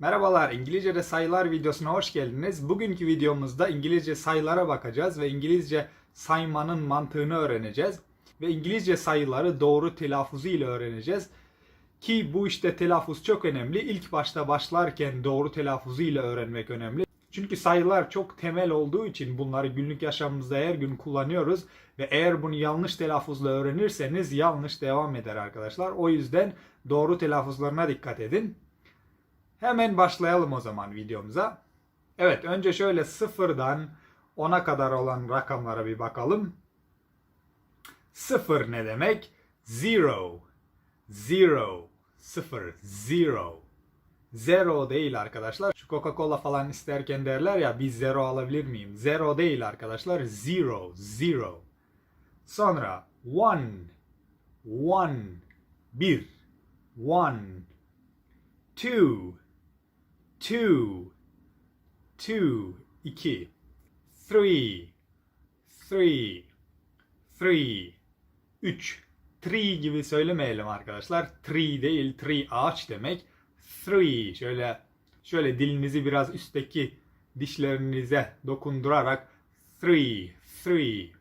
Merhabalar, İngilizce'de sayılar videosuna hoş geldiniz. Bugünkü videomuzda İngilizce sayılara bakacağız ve İngilizce saymanın mantığını öğreneceğiz. Ve İngilizce sayıları doğru telaffuzu ile öğreneceğiz. Ki bu işte telaffuz çok önemli. İlk başta başlarken doğru telaffuzu ile öğrenmek önemli. Çünkü sayılar çok temel olduğu için bunları günlük yaşamımızda her gün kullanıyoruz. Ve eğer bunu yanlış telaffuzla öğrenirseniz yanlış devam eder arkadaşlar. O yüzden doğru telaffuzlarına dikkat edin. Hemen başlayalım o zaman videomuza. Evet önce şöyle sıfırdan 10'a kadar olan rakamlara bir bakalım. Sıfır ne demek? Zero. Zero. Sıfır. Zero. Zero değil arkadaşlar. Şu Coca-Cola falan isterken derler ya bir zero alabilir miyim? Zero değil arkadaşlar. Zero. Zero. Sonra one. One. Bir. One. Two. Two. Two. iki. Three. Three. Three. Üç. Three gibi söylemeyelim arkadaşlar. Tree değil, tree ağaç demek. Three. Şöyle şöyle dilinizi biraz üstteki dişlerinize dokundurarak three, three.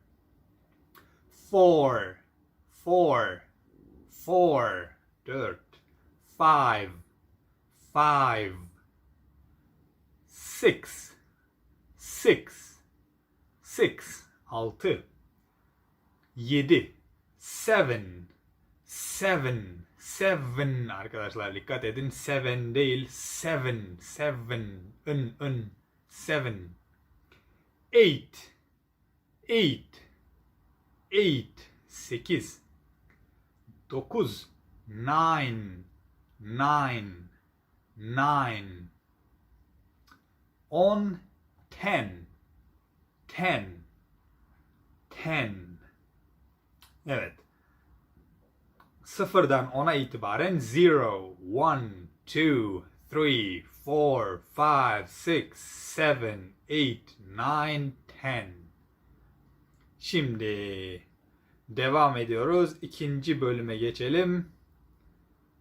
Four, four, four. Dört. Five, five. Six, six, six. Altı. Yedi. Seven. Seven. Seven arkadaşlar dikkat edin. Seven değil. Seven. Seven. In ın. Seven. Eight. Eight. Eight. Sekiz. Dokuz. Nine. Nine. Nine. On. Ten. Ten. Ten. Evet. Sıfırdan ona itibaren 0, 1, 2, 3, 4, 5, 6, 7, 8, 9, 10. Şimdi devam ediyoruz. İkinci bölüme geçelim.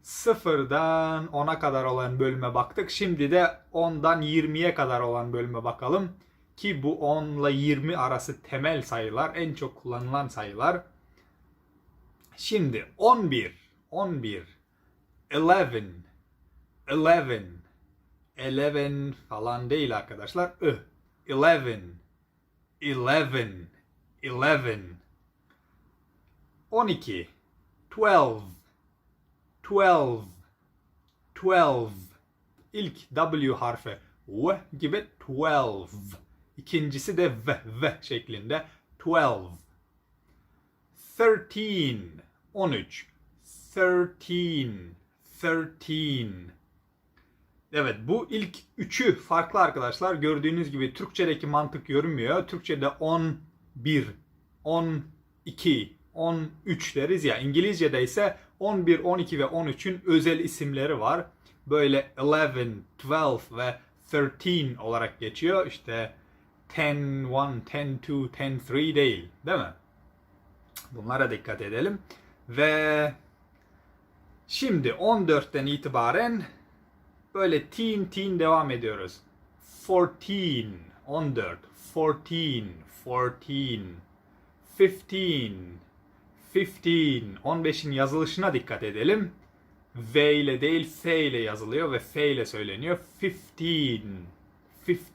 Sıfırdan 10'a kadar olan bölüme baktık. Şimdi de 10'dan 20'ye kadar olan bölüme bakalım. Ki bu 10 ile 20 arası temel sayılar, en çok kullanılan sayılar. Şimdi 11, 11, 11, 11, 11 falan değil arkadaşlar. I, 11, 11, 11, 12, 12, 12, 12. İlk W harfi V gibi 12. İkincisi de V, V şeklinde 12. 13 13 13 13 Evet bu ilk üçü farklı arkadaşlar. Gördüğünüz gibi Türkçedeki mantık görünmüyor. Türkçede 11, 12, 13 deriz ya. İngilizce'de ise 11, 12 ve 13'ün özel isimleri var. Böyle 11, 12 ve 13 olarak geçiyor. İşte 10, 1, 10, 2, 10, 3 değil. Değil mi? Bunlara dikkat edelim. Ve şimdi 14'ten itibaren böyle teen teen devam ediyoruz. 14, 14, 14, 14, 15, 15, 15'in yazılışına dikkat edelim. V ile değil F ile yazılıyor ve F ile söyleniyor. 15, 15, 16,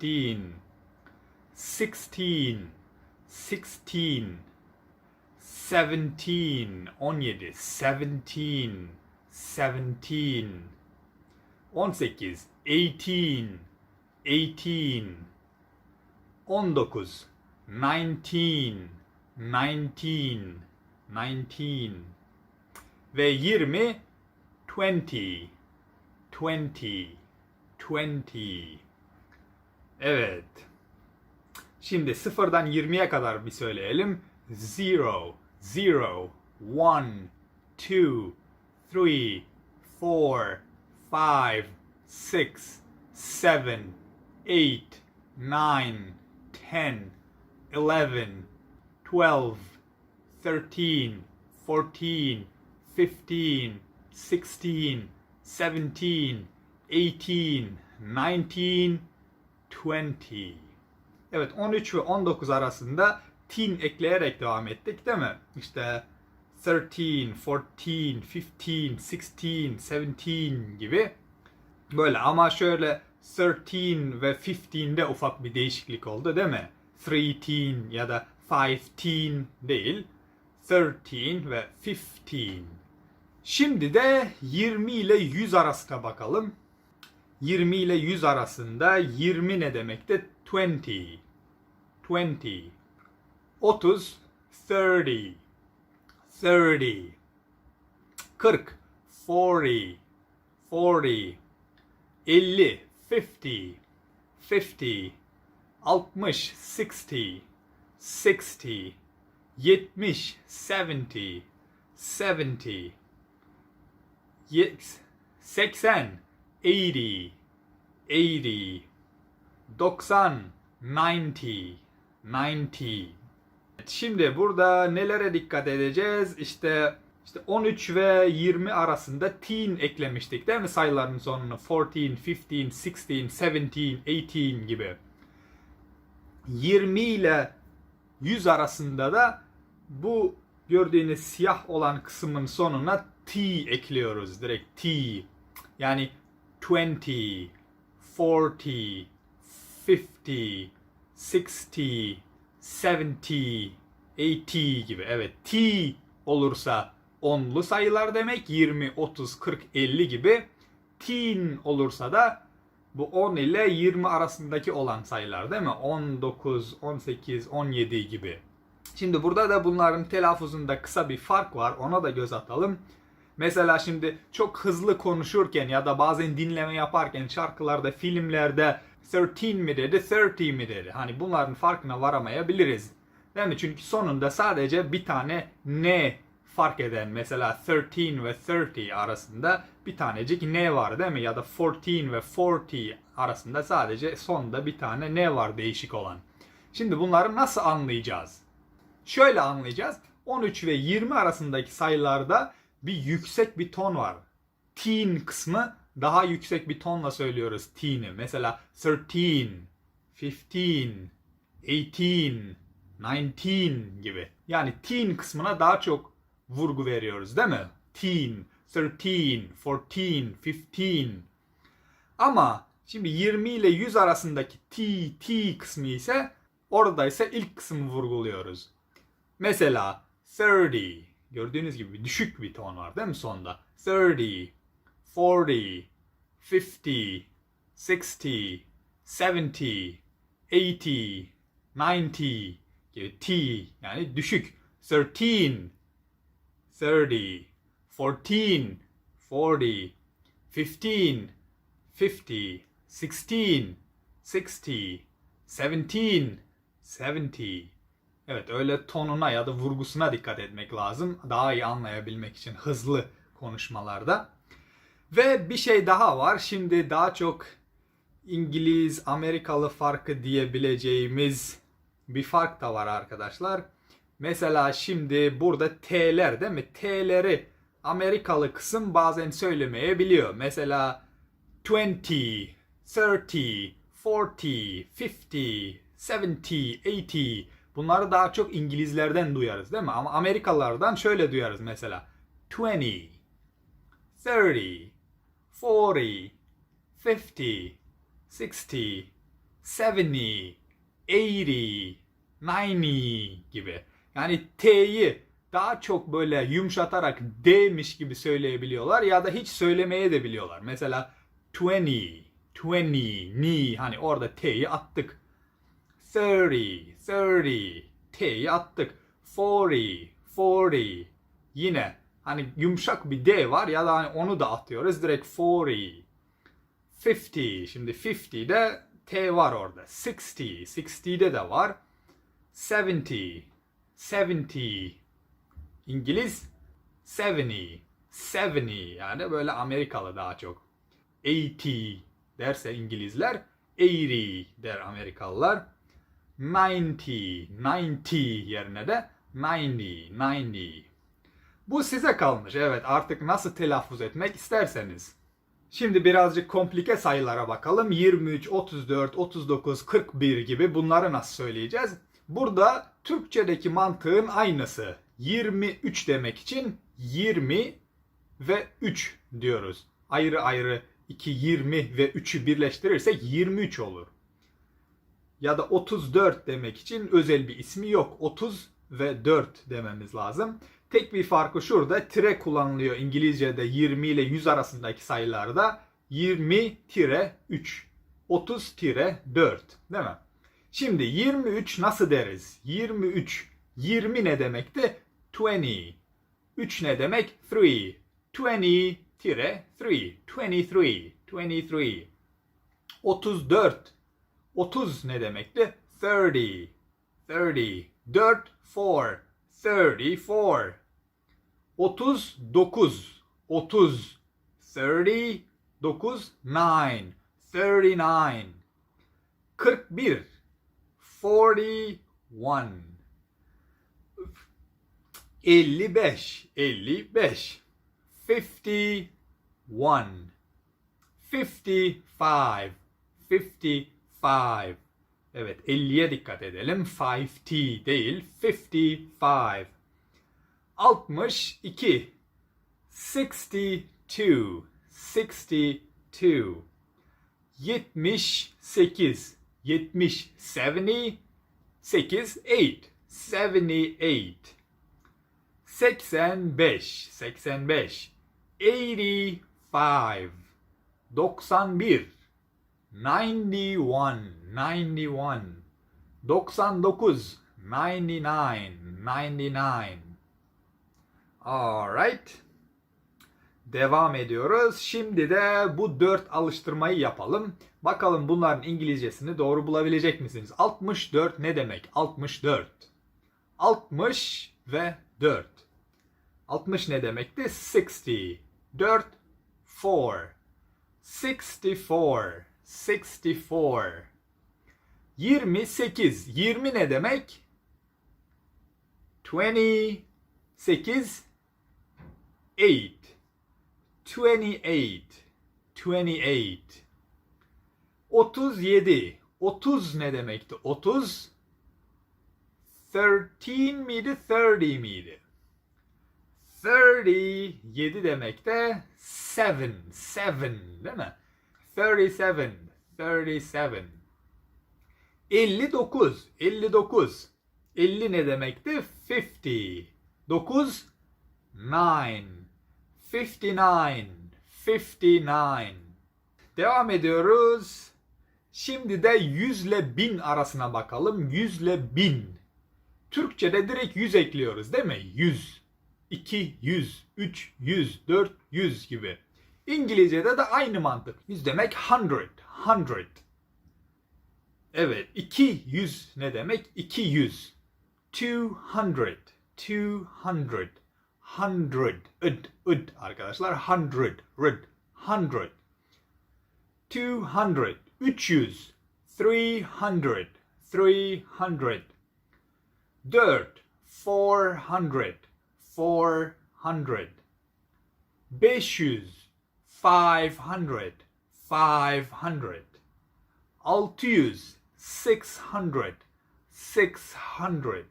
16, 17, 17, 17, 17, 18, 18, 18, 19, 19, 19, 19 ve 20, 20, 20, 20. Evet. Şimdi sıfırdan 20'ye kadar bir söyleyelim. Zero, zero, one, two, three, four, five, six, seven, eight, nine, ten, eleven, twelve, thirteen, fourteen, fifteen, sixteen, seventeen, eighteen, 19, 20. Evet 13 ve 19 arasında teen ekleyerek devam ettik değil mi? İşte 13, 14, 15, 16, 17 gibi. Böyle ama şöyle 13 ve 15'de ufak bir değişiklik oldu değil mi? 13 ya da 15 değil. 13 ve 15. Şimdi de 20 ile 100 arasına bakalım. 20 ile 100 arasında 20 ne demekti? 20. 20. 30, 30. 30. 40, 40. 40. 50, 50. 50. 60, 60. 60. 70, 70. 70. Ye- 80, 80. 80. 90, 90. 90. Şimdi burada nelere dikkat edeceğiz? İşte işte 13 ve 20 arasında teen eklemiştik değil mi sayıların sonuna? 14, 15, 16, 17, 18 gibi. 20 ile 100 arasında da bu gördüğünüz siyah olan kısmın sonuna T ekliyoruz. Direkt T. Yani 20, 40, 50, 60, 70, 80 gibi. Evet T olursa onlu sayılar demek. 20, 30, 40, 50 gibi. Teen olursa da bu 10 ile 20 arasındaki olan sayılar değil mi? 19, 18, 17 gibi. Şimdi burada da bunların telaffuzunda kısa bir fark var. Ona da göz atalım. Mesela şimdi çok hızlı konuşurken ya da bazen dinleme yaparken şarkılarda, filmlerde 13 mi dedi, 30 mi dedi. Hani bunların farkına varamayabiliriz. Değil mi? Çünkü sonunda sadece bir tane ne fark eden mesela 13 ve 30 arasında bir tanecik ne var değil mi? Ya da 14 ve 40 arasında sadece sonda bir tane ne var değişik olan. Şimdi bunları nasıl anlayacağız? Şöyle anlayacağız. 13 ve 20 arasındaki sayılarda bir yüksek bir ton var. Teen kısmı daha yüksek bir tonla söylüyoruz teen'i. Mesela 13, 15, 18, 19 gibi. Yani teen kısmına daha çok vurgu veriyoruz değil mi? Teen, 13, 14, 15. Ama şimdi 20 ile 100 arasındaki T, T kısmı ise orada ise ilk kısmı vurguluyoruz. Mesela 30. Gördüğünüz gibi düşük bir ton var değil mi sonda? 30, 40, 50, 60, 70, 80, 90 gibi T yani düşük. 13, 30, 14, 40, 15, 50, 16, 60, 17, 70. Evet öyle tonuna ya da vurgusuna dikkat etmek lazım. Daha iyi anlayabilmek için hızlı konuşmalarda. Ve bir şey daha var. Şimdi daha çok İngiliz, Amerikalı farkı diyebileceğimiz bir fark da var arkadaşlar. Mesela şimdi burada T'ler değil mi? T'leri Amerikalı kısım bazen söylemeyebiliyor. Mesela 20, 30, 40, 50, 70, 80. Bunları daha çok İngilizlerden duyarız değil mi? Ama Amerikalılardan şöyle duyarız mesela. 20, 30, 40, 50, 60, 70, 80, 90 gibi. Yani T'yi daha çok böyle yumuşatarak D'miş gibi söyleyebiliyorlar ya da hiç söylemeye de biliyorlar. Mesela 20, 20, ni hani orada T'yi attık. 30, 30, T'yi attık. 40, 40, yine hani yumuşak bir D var ya da hani onu da atıyoruz direkt 40. 50, şimdi 50'de T var orada. 60, 60'de de var. 70, 70, İngiliz 70, 70 yani böyle Amerikalı daha çok. 80 derse İngilizler 80 der Amerikalılar. 90, 90 yerine de 90, 90. Bu size kalmış. Evet artık nasıl telaffuz etmek isterseniz. Şimdi birazcık komplike sayılara bakalım. 23, 34, 39, 41 gibi bunları nasıl söyleyeceğiz? Burada Türkçedeki mantığın aynısı. 23 demek için 20 ve 3 diyoruz. Ayrı ayrı 2, 20 ve 3'ü birleştirirsek 23 olur. Ya da 34 demek için özel bir ismi yok. 30 ve 4 dememiz lazım. Tek bir farkı şurada. Tire kullanılıyor İngilizce'de 20 ile 100 arasındaki sayılarda. 20-3, 30-4 değil mi? Şimdi 23 nasıl deriz? 23. 20 ne demekti? 20. 3 ne demek? 3. 20 tire 3. 23. 23. 34. 30 ne demekti? 30. 30. 4, 4. 34. 39. 30. 39. 9. 39. 41. 41. 55. 55. 51. 55. 55. Evet 50'ye dikkat edelim. 5T değil 55. 62. 62. 62. 78. 70. 70. 8. 8. 78. 85. 85. 85. 91. 91. 91. 99. 99. 99. Alright. Devam ediyoruz. Şimdi de bu dört alıştırmayı yapalım. Bakalım bunların İngilizcesini doğru bulabilecek misiniz? 64 ne demek? 64. 60 ve 4. 60 ne demekti? 60. 4, 4. 64. 64. 28. 20 ne demek? 28. 8. 28. 28. 37. 30 ne demekti? 30. 13 miydi? 30 miydi? 37 demek de 7. 7 değil mi? 37. 37. 59. 59. 50 ne demekti? 50. 9. 9. 59. 59. Devam ediyoruz. Şimdi de 100 ile 1000 arasına bakalım. 100 ile 1000. Türkçe'de direkt 100 ekliyoruz değil mi? 100. 200, 300, 400 gibi. İngilizce'de de aynı mantık. 100 demek 100, 100. Evet, 200 ne demek? 200. 200, 200, 100. Id, id arkadaşlar. 100, rid, 100. 200, 300, 300, 300. 4, 400, 400. 500, 500, 500. 600, 600, 600.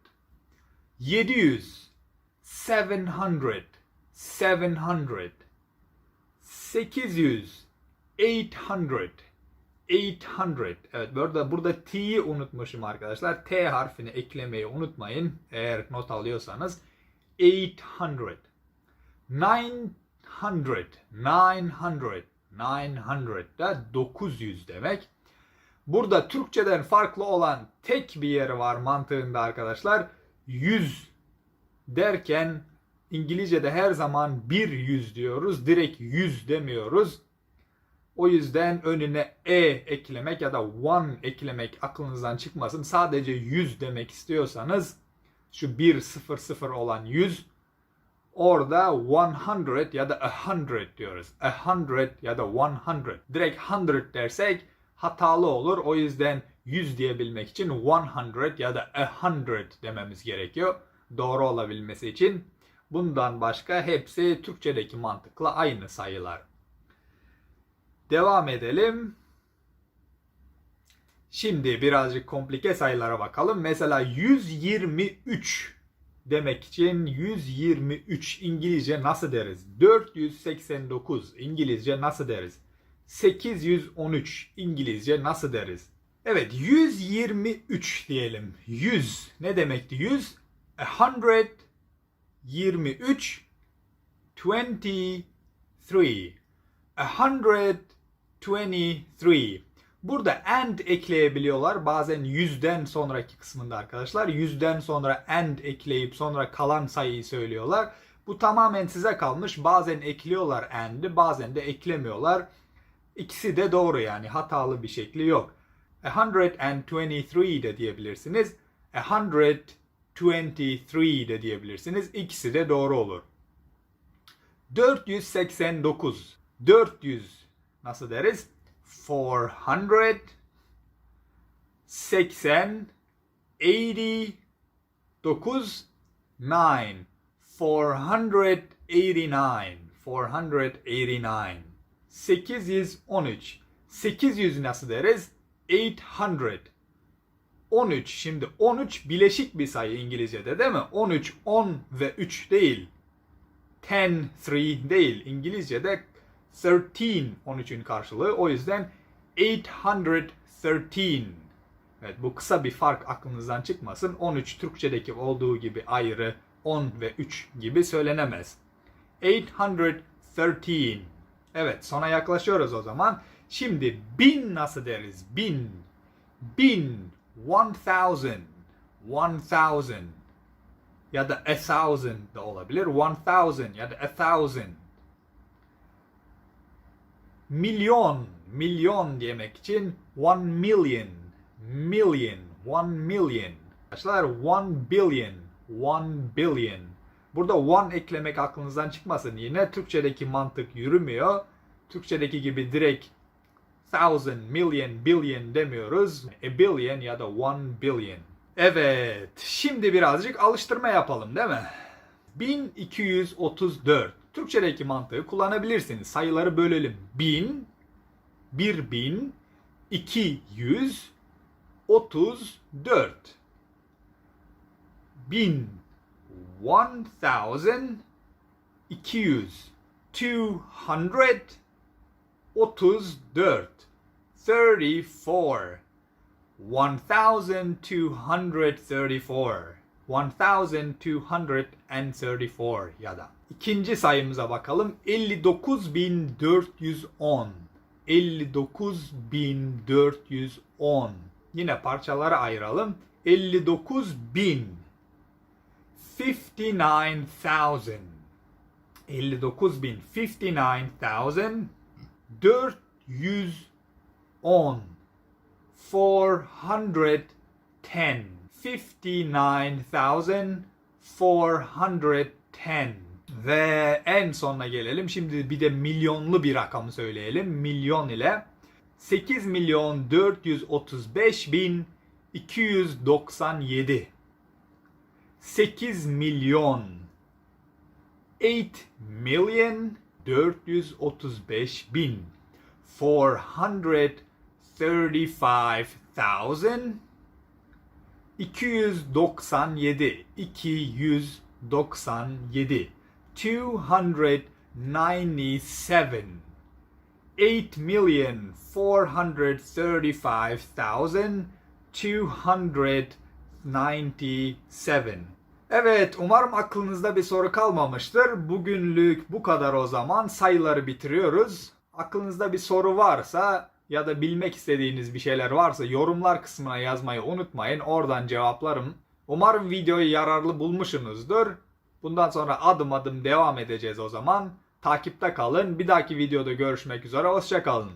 700, 700, 700. 800, 800, 800. Evet burada burada T'yi unutmuşum arkadaşlar. T harfini eklemeyi unutmayın eğer not alıyorsanız. 800. 900. 900. 900 da 900 demek. Burada Türkçeden farklı olan tek bir yeri var mantığında arkadaşlar. 100 derken İngilizce'de her zaman bir yüz diyoruz. Direkt yüz demiyoruz. O yüzden önüne e eklemek ya da one eklemek aklınızdan çıkmasın. Sadece 100 demek istiyorsanız şu 1 0 0 olan 100 orada 100 ya da 100 diyoruz. 100 ya da 100. Direkt 100 dersek hatalı olur. O yüzden 100 diyebilmek için 100 ya da 100 dememiz gerekiyor. Doğru olabilmesi için. Bundan başka hepsi Türkçedeki mantıkla aynı sayılar. Devam edelim. Şimdi birazcık komplike sayılara bakalım. Mesela 123 demek için 123 İngilizce nasıl deriz? 489 İngilizce nasıl deriz? 813 İngilizce nasıl deriz? Evet 123 diyelim. 100 ne demekti 100? A hundred 23 23 A hundred 23 Burada and ekleyebiliyorlar. Bazen yüzden sonraki kısmında arkadaşlar. Yüzden sonra and ekleyip sonra kalan sayıyı söylüyorlar. Bu tamamen size kalmış. Bazen ekliyorlar and'i bazen de eklemiyorlar. İkisi de doğru yani hatalı bir şekli yok. 123 de diyebilirsiniz. 123 de diyebilirsiniz. İkisi de doğru olur. 489. 400 nasıl deriz? 400 80 80 9 9 489 489 813 800 nasıl deriz? 800 13 şimdi 13 bileşik bir sayı İngilizce'de değil mi? 13 10 ve 3 değil. 10 3 değil. İngilizce'de 13 13'ün karşılığı. O yüzden 813. Evet bu kısa bir fark aklınızdan çıkmasın. 13 Türkçedeki olduğu gibi ayrı 10 ve 3 gibi söylenemez. 813. Evet sona yaklaşıyoruz o zaman. Şimdi bin nasıl deriz? Bin. Bin. One thousand. One thousand. Ya da a thousand da olabilir. One thousand ya da a thousand. Milyon. Milyon demek için one million. Million. One million. Arkadaşlar one billion. One billion. Burada one eklemek aklınızdan çıkmasın. Yine Türkçedeki mantık yürümüyor. Türkçedeki gibi direkt thousand, million, billion demiyoruz. A billion ya da one billion. Evet, şimdi birazcık alıştırma yapalım değil mi? 1234. Türkçedeki mantığı kullanabilirsiniz. Sayıları bölelim. 1000, 1000, 200, 34. 1000, 1000, 200, 200, 34 34 1234 1234 ya da. İkinci sayımıza bakalım. 59410 59410 yine parçalara ayıralım. 59000 59000 59000 59000 410 410 59410 ve en sonuna gelelim. Şimdi bir de milyonlu bir rakam söyleyelim. Milyon ile 8 milyon 435 bin 297 8 milyon 8 million 435 bin 435,000 297 297 297 8 million 435,000 297 Evet, umarım aklınızda bir soru kalmamıştır. Bugünlük bu kadar o zaman. Sayıları bitiriyoruz. Aklınızda bir soru varsa ya da bilmek istediğiniz bir şeyler varsa yorumlar kısmına yazmayı unutmayın. Oradan cevaplarım. Umarım videoyu yararlı bulmuşsunuzdur. Bundan sonra adım adım devam edeceğiz o zaman. Takipte kalın. Bir dahaki videoda görüşmek üzere. Hoşçakalın.